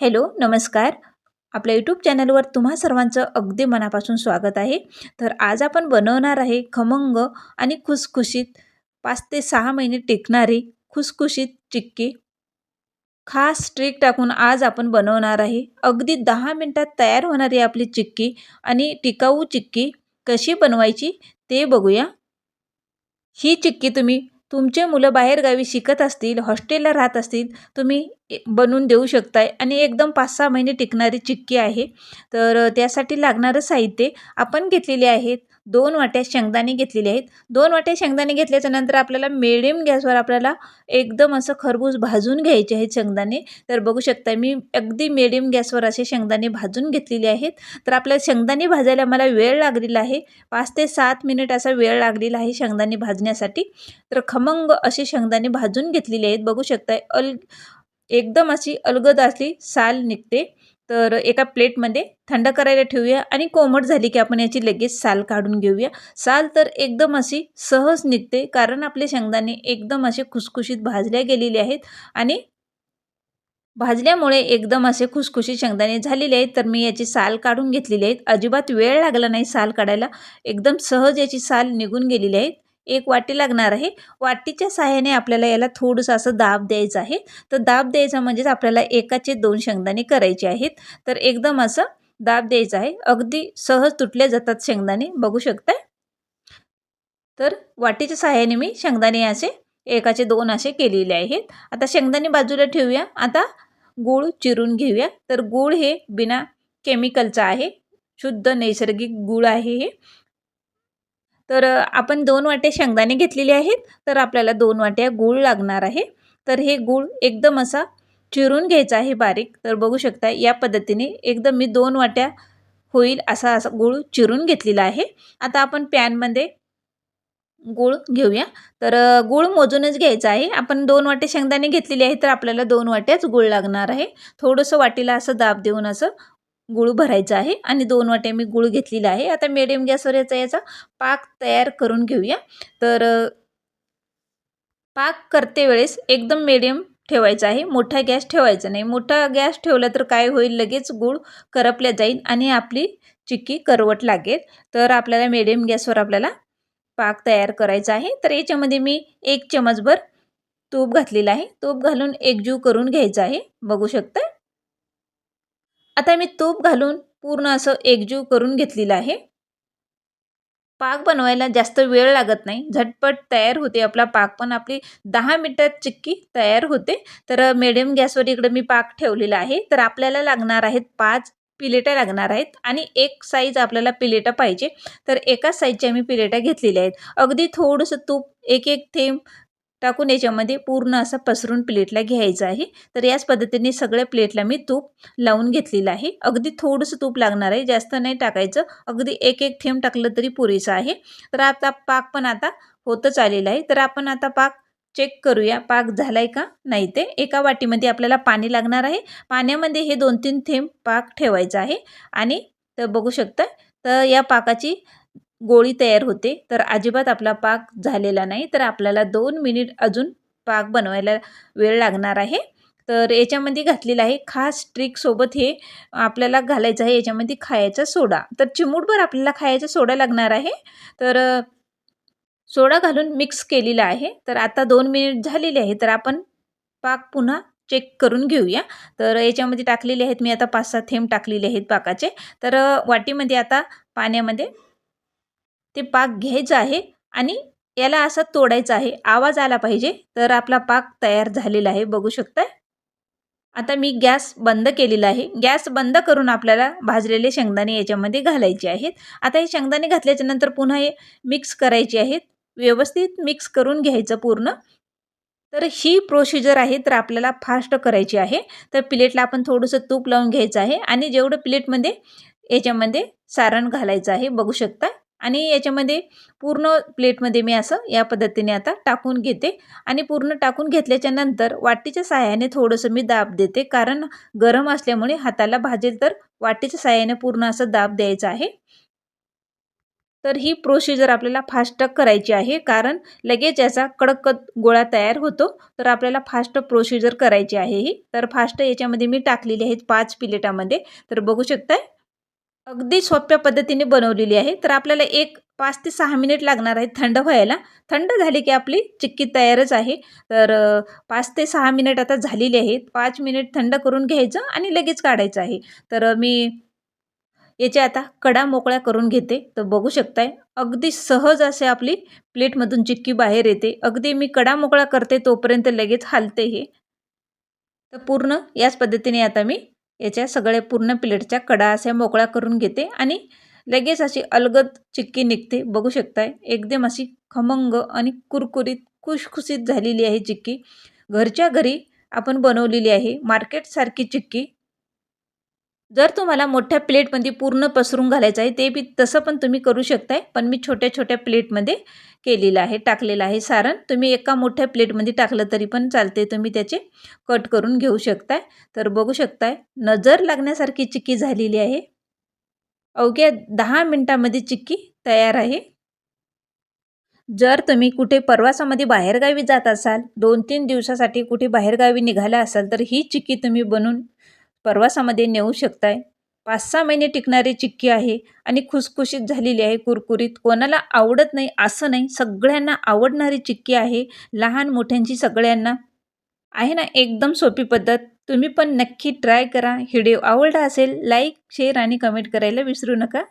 Hello नमस्कार. आपल्या YouTube चॅनलवर तुम्हा सर्वांचं अगदी मनापासून स्वागत आहे. तर आज आपण बनवणार आहे खमंग आणि खुसखुशीत पाच ते सहा महिने टिकणारी खुसखुशीत चिक्की. खास ट्रिक टाकून आज आपण बनवणार आहे. अगदी दहा मिनटात तयार होणारी आपली चिक्की आणि टिकाऊ चिक्की कशी बनवायची ते बघूया. ही चिक्की तुम्ही तुमचे मुलं बाहेरगावी शिकत असतील हॉस्टेलला राहत असतील तुम्ही बनवून देऊ शकताय. आणि एकदम पाच सहा महिने टिकणारी चिक्की आहे. तर त्यासाठी लागणारं साहित्य आपण घेतलेले आहेत. दोन वाट्या शेंगदाणे घेतलेले आहेत. दोन वाट्या शेंगदाणे घेतल्याच्या नंतर आपल्याला मिडियम गॅसवर आपल्याला एकदम असं खरबूज भाजून घ्यायचे आहेत शेंगदाणे. तर बघू शकता मी अगदी मिडियम गॅसवर असे शेंगदाणे भाजून घेतलेले आहेत. तर आपल्याला शेंगदाणे भाजायला मला वेळ लागलेला आहे. पाच ते सात मिनिट असा वेळ लागलेला आहे शेंगदाणे भाजण्यासाठी. तर खमंग असे शेंगदाणे भाजून घेतलेले आहेत. बघू शकताय अल एकदम अशी अलगद असली साल निघते. तर एका प्लेटमध्ये थंड करायला ठेवूया आणि कोमट झाली की आपण याची लगेच साल काढून घेऊया. साल तर एकदम अशी सहज निघते कारण आपले शेंगदाणे एकदम असे खुसखुशीत भाजल्या गेलेले आहेत आणि भाजल्यामुळे एकदम असे खुसखुशीत शेंगदाणे झालेले आहेत. तर मी याची साल काढून घेतलेली आहेत. अजिबात वेळ लागला नाही साल काढायला. एकदम सहज याची साल निघून गेलेली आहेत. एक वाटी लागणार आहे. वाटीच्या सहाय्याने आपल्याला याला थोडंसं असं दाब द्यायचं आहे. तर दाब द्यायचा म्हणजेच आपल्याला एकाचे दोन शेंगदाणे करायचे आहेत. तर एकदम असं दाब द्यायचा आहे. अगदी सहज तुटले जातात शेंगदाणे. बघू शकताय? तर वाटीच्या सहाय्याने मी शेंगदाणे असे एकाचे दोन असे केलेले आहेत. आता शेंगदाणे बाजूला ठेवूया. आता गूळ चिरून घेऊया. तर गूळ हे बिना केमिकलचं आहे. शुद्ध नैसर्गिक गूळ आहे हे. तर आपण दोन वाटे शेंगदाणे घेतलेले आहेत तर आपल्याला दोन वाट्या गूळ लागणार आहे. तर हे गूळ एकदम असा चिरून घ्यायचा आहे बारीक. तर बघू शकता या पद्धतीने एकदम मी दोन वाट्या होईल असा असा गूळ चिरून घेतलेला आहे. आता आपण पॅनमध्ये गूळ घेऊया. तर गूळ मोजूनच घ्यायचा आहे. आपण दोन वाटे शेंगदाणे घेतलेले आहे तर आपल्याला दोन वाट्याच गूळ लागणार आहे. थोडंसं वाटीला असं दाब देऊन असं गुळ भरायचा आहे आणि दोन वाटे मी गुळ घेतलेला आहे. आता मिडियम गॅसवर याचा याचा पाक तयार करून घेऊया. तर पाक करते वेळेस एकदम मिडियम ठेवायचा आहे. मोठा गॅस ठेवायचा नाही. मोठा गॅस ठेवला तर काय होईल? लगेच गूळ करपल्या जाईल आणि आपली चिक्की करवट लागेल. तर आपल्याला मिडियम गॅसवर आपल्याला पाक तयार करायचा आहे. तर याच्यामध्ये मी एक चमचभर तूप घातलेला आहे. तूप घालून एकजीव करून घ्यायचा आहे. बघू शकता? आता मी तूप घालून पूर्ण असं एकजीव करून घेतलेलं आहे. पाक बनवायला जास्त वेळ लागत नाही. झटपट तयार होते. आपला पाक पण आपली दहा मिनटात चिक्की तयार होते. तर मिडियम गॅसवर इकडे मी पाक ठेवलेला आहे. तर आपल्याला लागणार आहेत पाच पिलेटा लागणार आहेत आणि एक साईज आपल्याला पिलेटा पाहिजे. तर एकाच साईजच्या मी पिलेटा घेतलेल्या आहेत. अगदी थोडंसं तूप एक एक थेंब टाकून याच्यामध्ये पूर्ण असं पसरून प्लेटला घ्यायचं आहे. तर याच पद्धतीने सगळ्या प्लेटला मी तूप लावून घेतलेलं आहे. अगदी थोडंसं तूप लागणार आहे. जास्त नाही टाकायचं. अगदी एक एक थेंब टाकलं तरी पुरेसं आहे. तर आता पाक पण आता होतच आलेला आहे. तर आपण आता पाक चेक करूया. पाक झालाय का? नाही ते. एका वाटीमध्ये आपल्याला पाणी लागणार आहे. पाण्यामध्ये हे दोन तीन थेंब पाक ठेवायचं आहे. आणि तर बघू शकता तर या पाकाची गोळी तयार होते तर अजिबात आपला पाक झालेला नाही तर आपल्याला दोन मिनिट अजून पाक बनवायला वेळ लागणार आहे. तर याच्यामध्ये घातलेलं आहे खास ट्रिकसोबत हे आपल्याला घालायचं आहे याच्यामध्ये खायचा सोडा. तर चिमूटभर आपल्याला खायचा सोडा लागणार आहे. तर सोडा घालून मिक्स केलेला आहे. तर आता दोन मिनिट झालेले आहे तर आपण पाक पुन्हा चेक करून घेऊया. तर याच्यामध्ये टाकलेले आहेत मी आता पाच सात थेंब टाकलेले आहेत पाकाचे. तर वाटीमध्ये आता पाण्यामध्ये ते पाक घ्यायचं आहे आणि याला असं तोडायचं आहे. आवाज आला पाहिजे तर आपला पाक तयार झालेला आहे. बघू शकताय? आता मी गॅस बंद केलेला आहे. गॅस बंद करून आपल्याला भाजलेले शेंगदाणे याच्यामध्ये घालायचे आहेत. आता हे शेंगदाणे घातल्याच्या नंतर पुन्हा हे मिक्स करायचे आहेत. व्यवस्थित मिक्स करून घ्यायचं पूर्ण. तर ही प्रोसिजर आहे तर आपल्याला फास्ट करायची आहे. तर प्लेटला आपण थोडंसं तूप लावून घ्यायचं आहे आणि जेवढं प्लेटमध्ये याच्यामध्ये सारण घालायचं आहे बघू शकता आणि याच्यामध्ये पूर्ण प्लेटमध्ये मी असं या पद्धतीने आता टाकून घेते. आणि पूर्ण टाकून घेतल्याच्या नंतर वाटीच्या साह्याने थोडंसं मी दाब देते. कारण गरम असल्यामुळे हाताला भाजेल तर वाटीच्या साह्याने पूर्ण असं दाब द्यायचं आहे. तर ही प्रोसिजर आपल्याला फास्ट करायची आहे. कारण लगेच याचा कडक गोळा तयार होतो. तर आपल्याला फास्ट प्रोसिजर करायची आहे ही. तर फास्ट याच्यामध्ये मी टाकलेली आहेत पाच प्लेटामध्ये. तर बघू शकताय अगदी सोप्या पद्धतीने बनवलेली आहे. तर आपल्याला एक पाच ते सहा मिनिट लागणार आहे थंड व्हायला. थंड झाली की आपली चिक्की तयारच आहे. तर पाच ते सहा मिनिट आता झालेली आहेत पाच मिनिट थंड करून घ्यायचं आणि लगेच काढायचं आहे. तर मी याच्या आता कडा मोकळ्या करून घेते. तर बघू शकताय अगदी सहज असे आपली प्लेटमधून चिक्की बाहेर येते. अगदी मी कडा मोकळा करते तोपर्यंत लगेच हालते हे. तर पूर्ण याच पद्धतीने आता मी याच्या सगळ्या पूर्ण प्लेटच्या कडा अशा मोकळ्या करून घेते आणि लगेच अशी अलगद चिक्की निघते. बघू शकताय एकदम अशी खमंग आणि कुरकुरीत खुशखुशीत झालेली आहे चिक्की. घरच्या घरी आपण बनवलेली आहे मार्केटसारखी चिक्की. जर तुम्हाला मोठ्या प्लेटमध्ये पूर्ण पसरून घालायचं आहे ते बी तसं पण तुम्ही करू शकताय पण मी छोट्या छोट्या प्लेटमध्ये केलेलं आहे टाकलेलं आहे सारण. तुम्ही एका मोठ्या प्लेटमध्ये टाकलं तरी पण चालते तुम्ही त्याचे कट करून घेऊ शकताय. तर बघू शकताय नजर लागण्यासारखी चिक्की झालेली आहे. अवघ्या दहा मिनटामध्ये चिक्की तयार आहे. जर तुम्ही कुठे प्रवासामध्ये बाहेरगावी जात असाल दोन तीन दिवसासाठी कुठे बाहेरगावी निघाला असाल तर ही चिक्की तुम्ही बनवून प्रवासामध्ये नेऊ शकताय. पाच सहा महिने टिकणारी चिक्की आहे आणि खुसखुशीत झालेली आहे कुरकुरीत. कोणाला आवडत नाही असं नाही सगळ्यांना आवडणारी चिक्की आहे लहान मोठ्यांची सगळ्यांना. आहे ना एकदम सोपी पद्धत. तुम्ही पण नक्की ट्राय करा. व्हिडिओ आवडला असेल लाईक शेअर आणि कमेंट करायला विसरू नका.